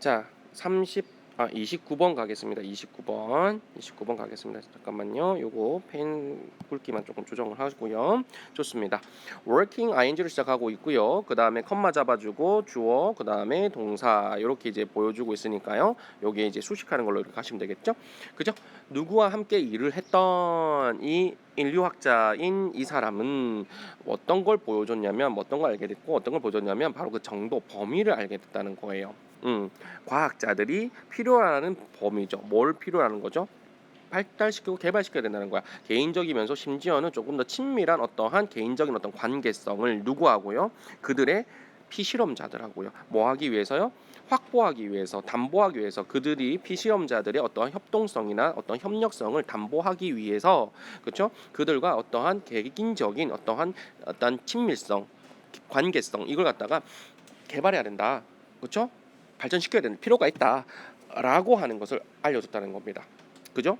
자, 30 아, 29번 가겠습니다. 29번. 29번 가겠습니다. 잠깐만요. 요거 펜 굵기만 조금 조정을 하고요. 좋습니다. working ing로 시작하고 있고요. 그 다음에 컴마 잡아 주고 주어, 그 다음에 동사 이렇게 이제 보여 주고 있으니까요. 요게 이제 수식하는 걸로 이렇게 하시면 되겠죠? 그죠? 누구와 함께 일을 했던 이 인류학자인 이 사람은 어떤 걸 보여줬냐면 어떤 걸 알게 됐고 어떤 걸 보여줬냐면 바로 그 정도 범위를 알게 됐다는 거예요. 음, 과학자들이 필요하는 범위죠. 뭘 필요하는 거죠? 발달시키고 개발시켜야 된다는 거야. 개인적이면서 심지어는 조금 더 친밀한 어떠한 개인적인 어떤 관계성을 누구하고요? 그들의 피실험자들하고요. 뭐 하기 위해서요? 확보하기 위해서, 담보하기 위해서 그들이 피실험자들의 어떠한 협동성이나 어떤 협력성을 담보하기 위해서 그렇죠? 그들과 어떠한 개인적인 어떠한 어떤 친밀성, 관계성 이걸 갖다가 개발해야 된다. 그렇죠? 발전시켜야 되는 필요가 있다라고 하는 것을 알려줬다는 겁니다. 그죠?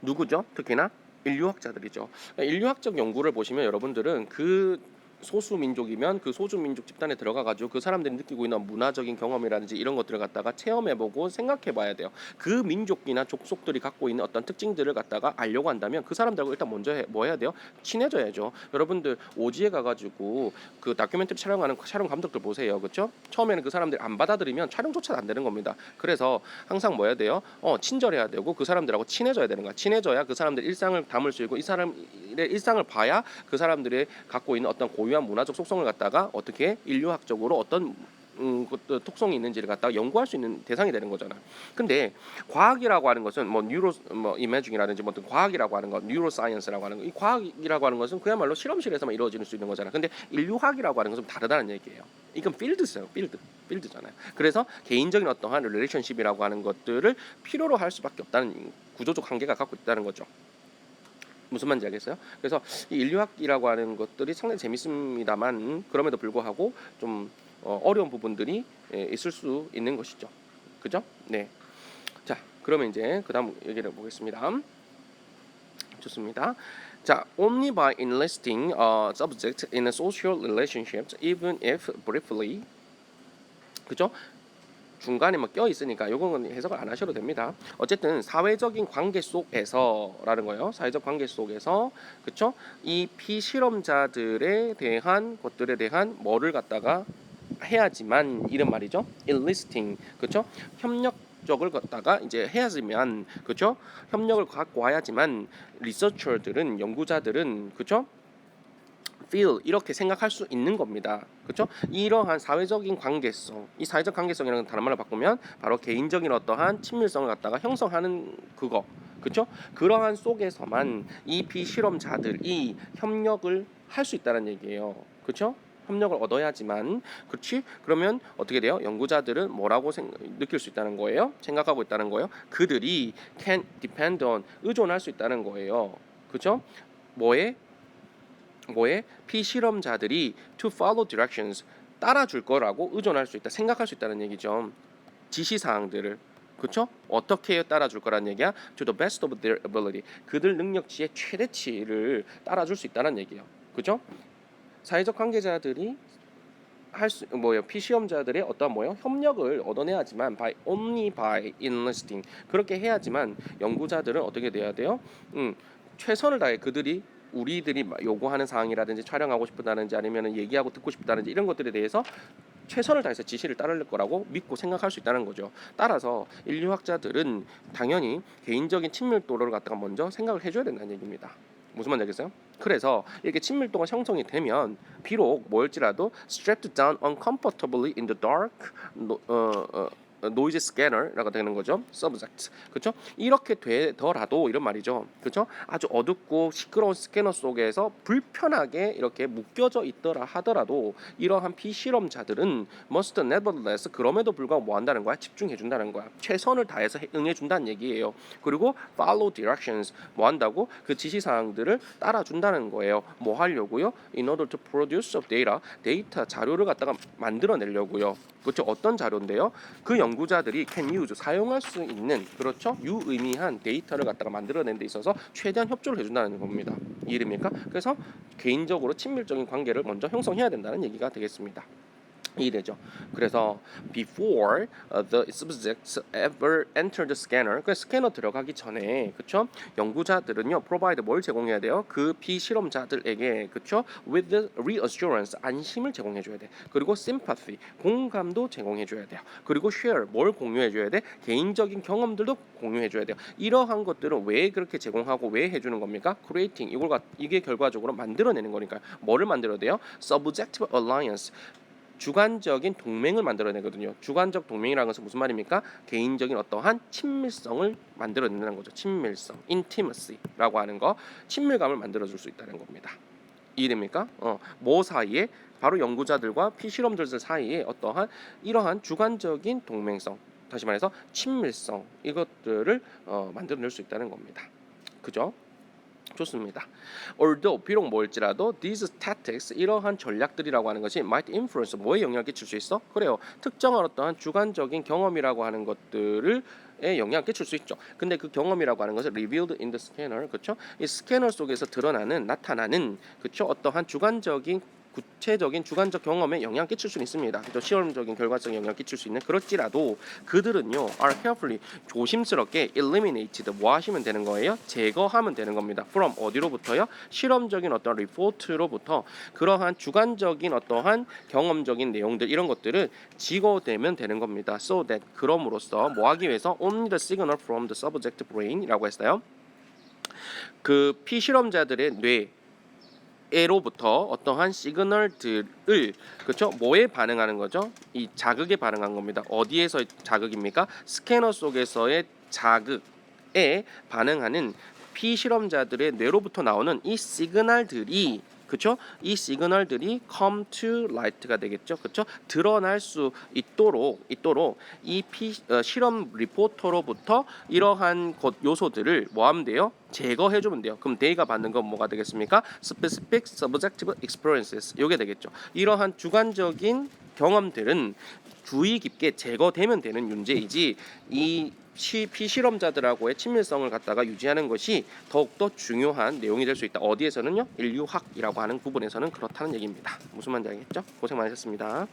누구죠? 특히나 인류학자들이죠. 인류학적 연구를 보시면 여러분들은 그 소수 민족이면 그 소수 민족 집단에 들어가 가지고 그 사람들이 느끼고 있는 문화적인 경험이라든지 이런 것들을 갖다가 체험해 보고 생각해 봐야 돼요. 그 민족이나 족속들이 갖고 있는 어떤 특징들을 갖다가 알려고 한다면 그 사람들하고 일단 먼저 해, 뭐 해야 돼요? 친해져야죠. 여러분들 오지에 가 가지고 그 다큐멘터리 촬영하는 촬영 감독들 보세요. 그렇죠? 처음에는 그 사람들이 안 받아들이면 촬영조차 안 되는 겁니다. 그래서 항상 뭐 해야 돼요? 어, 친절해야 되고 그 사람들하고 친해져야 되는 거야. 친해져야 그 사람들 일상을 담을 수 있고 이 사람의 일상을 봐야 그 사람들의 갖고 있는 어떤 고유 한 문화적 속성을 갖다가 어떻게 인류학적으로 어떤 음, 그 특성이 있는지를 갖다가 연구할 수 있는 대상이 되는 거잖아. 근데 과학이라고 하는 것은 뭐 뉴로 뭐 이매징이라든지 뭐 어떤 과학이라고 하는 것, 뉴로 사이언스라고 하는 거, 이 과학이라고 하는 것은 그야말로 실험실에서만 이루어질 수 있는 거잖아. 근데 인류학이라고 하는 것은 다르다는 얘기예요. 이건 필드세요, 필드, 필드잖아요. 그래서 개인적인 어떠한 릴레이션십이라고 하는 것들을 필요로 할 수밖에 없다는 구조적 한계가 갖고 있다는 거죠. 무슨 말인지 알겠어요? 그래서 이 인류학이라고 하는 것들이 상당히 재밌습니다만 그럼에도 불구하고 좀 어, 어려운 부분들이 예, 있을 수 있는 것이죠. 그죠? 네. 자, 그러면 이제 그다음 얘기를 보겠습니다. 좋습니다. 자, only by enlisting a subject in a social relationships, even if briefly. 그죠? 중간에 뭐껴 있으니까 요거는 해석을 안 하셔도 됩니다. 어쨌든 사회적인 관계 속에서라는 거예요. 사회적 관계 속에서 그쵸? 이 피실험자들에 대한 것들에 대한 뭐를 갖다가 해야지만 이런 말이죠. enlisting 그쵸? 협력 적을 갖다가 이제 해야지만 그죠 협력을 갖고 와야지만 리서처들은 연구자들은 그죠 feel 이렇게 생각할 수 있는 겁니다. 그렇죠? 이러한 사회적인 관계성, 이 사회적 관계성이라는 단어를 바꾸면 바로 개인적인 어떠한 친밀성을 갖다가 형성하는 그거. 그렇죠? 그러한 속에서만 이 비실험자들이 협력을 할 수 있다는 얘기예요. 그렇죠? 협력을 얻어야지만 그렇지? 그러면 어떻게 돼요? 연구자들은 뭐라고 생, 느낄 수 있다는 거예요? 생각하고 있다는 거예요? 그들이 can depend on 의존할 수 있다는 거예요. 그렇죠? 뭐에 뭐에? 피실험자들이 to follow directions 따라줄 거라고 의존할 수 있다 생각할 수 있다는 얘기죠. 지시 사항들을. 그렇죠 어떻게 따라줄 거란 얘기야? to the best of their ability. 그들 능력치의 최대치를 따라줄 수 있다는 얘기예요. 그렇죠 사회적 관계자들이 할수 뭐요? 피시험자들의 어떤 뭐요? 협력을 얻어내야지만 by only by enlisting. 그렇게 해야지만 연구자들은 어떻게 돼야 돼요? 음 최선을 다해 그들이 우리들이 요구하는 사항이라든지 촬영하고 싶다든지 아니면 얘기하고 듣고 싶다든지 이런 것들에 대해서 최선을 다해서 지시를 따를 거라고 믿고 생각할 수 있다는 거죠. 따라서 인류학자들은 당연히 개인적인 친밀도를 갖다가 먼저 생각을 해줘야 된다는 얘기입니다. 무슨 말인지 알겠어요? 그래서 이렇게 친밀도가 형성이 되면 비록 뭐일지라도 strapped down uncomfortably in the dark 노, 어, 어, 노이즈 스캐너라고 되는 거죠. subject. 그렇죠? 이렇게 되더라도 이런 말이죠. 그렇죠? 아주 어둡고 시끄러운 스캐너 속에서 불편하게 이렇게 묶여져 있더라 하더라도 이러한 비실험자들은 must nevertheless 그럼에도 불구하고 뭐 한다는 거야? 집중해 준다는 거야. 최선을 다해서 응해 준다는 얘기예요. 그리고 follow directions 뭐 한다고? 그 지시 사항들을 따라 준다는 거예요. 뭐 하려고요? in order to produce of data 데이터 자료를 갖다가 만들어 내려고요. 그렇죠? 어떤 자료인데요? 그 연구자들이 can use 사용할 수 있는 그렇죠? 유의미한 데이터를 갖다가 만들어낸 데 있어서 최대한 협조를 해준다는 겁니다. 이해됩니까? 그래서 개인적으로 친밀적인 관계를 먼저 형성해야 된다는 얘기가 되겠습니다. 이래죠. 그래서 before uh, the subjects ever enter the scanner, 그 스캐너 들어가기 전에, 그쵸? 연구자들은요, provide 뭘 제공해야 돼요? 그 비실험자들에게, 그쵸? with the reassurance, 안심을 제공해줘야 돼. 그리고 sympathy, 공감도 제공해줘야 돼요. 그리고 share, 뭘 공유해줘야 돼? 개인적인 경험들도 공유해줘야 돼요. 이러한 것들은 왜 그렇게 제공하고 왜 해주는 겁니까? creating, 이걸 가, 이게 결과적으로 만들어내는 거니까요. 뭐를 만들어야 돼요? subjective alliance, 주관적인 동맹을 만들어내거든요. 주관적 동맹이라는 것은 무슨 말입니까? 개인적인 어떠한 친밀성을 만들어낸다는 거죠. 친밀성, intimacy라고 하는 거, 친밀감을 만들어줄 수 있다는 겁니다. 이해됩니까? 어, 뭐 사이에 바로 연구자들과 피실험들 사이에 어떠한 이러한 주관적인 동맹성, 다시 말해서 친밀성 이것들을 어, 만들어낼 수 있다는 겁니다. 그죠? 좋습니다. Although 비록 뭘지라도 these tactics 이러한 전략들이라고 하는 것이 might influence 뭐에 영향을 끼칠 수 있어? 그래요. 특정한 어떠한 주관적인 경험이라고 하는 것들을 에 영향을 끼칠 수 있죠. 근데 그 경험이라고 하는 것은 revealed in the scanner, 그렇죠? 이 스캐너 속에서 드러나는 나타나는 그렇죠? 어떠한 주관적인 구체적인 주관적 경험에 영향을 끼칠 수는 있습니다. 또 시험적인 결과성에 영향을 끼칠 수 있는 그렇지라도 그들은요 are carefully 조심스럽게 eliminated 뭐 하시면 되는 거예요? 제거하면 되는 겁니다. from 어디로부터요? 실험적인 어떤 리포트로부터 그러한 주관적인 어떠한 경험적인 내용들 이런 것들을 지고되면 되는 겁니다. so that 그럼으로써 뭐 하기 위해서 only the signal from the subject brain이라고 했어요. 그 피실험자들의 뇌 에로부터 어떠한 시그널들을 그렇죠 뭐에 반응하는 거죠? 이 자극에 반응한 겁니다. 어디에서 자극입니까? 스캐너 속에서의 자극에 반응하는 피실험자들의 뇌로부터 나오는 이 시그널들이 그렇죠 이 시그널들이 come to light가 되겠죠 그렇죠 드러날 수 있도록 있도록 이 피, 어, 실험 리포터로부터 이러한 것 요소들을 뭐 하면 돼요 제거해 주면 돼요. 그럼 데이가 받는 건 뭐가 되겠습니까? specific subjective experiences. 요게 되겠죠. 이러한 주관적인 경험들은 주의 깊게 제거되면 되는 문제이지 이 시, 피실험자들하고의 친밀성을 갖다가 유지하는 것이 더욱더 중요한 내용이 될 수 있다. 어디에서는요? 인류학이라고 하는 부분에서는 그렇다는 얘기입니다. 무슨 말인지 알겠죠? 고생 많으셨습니다.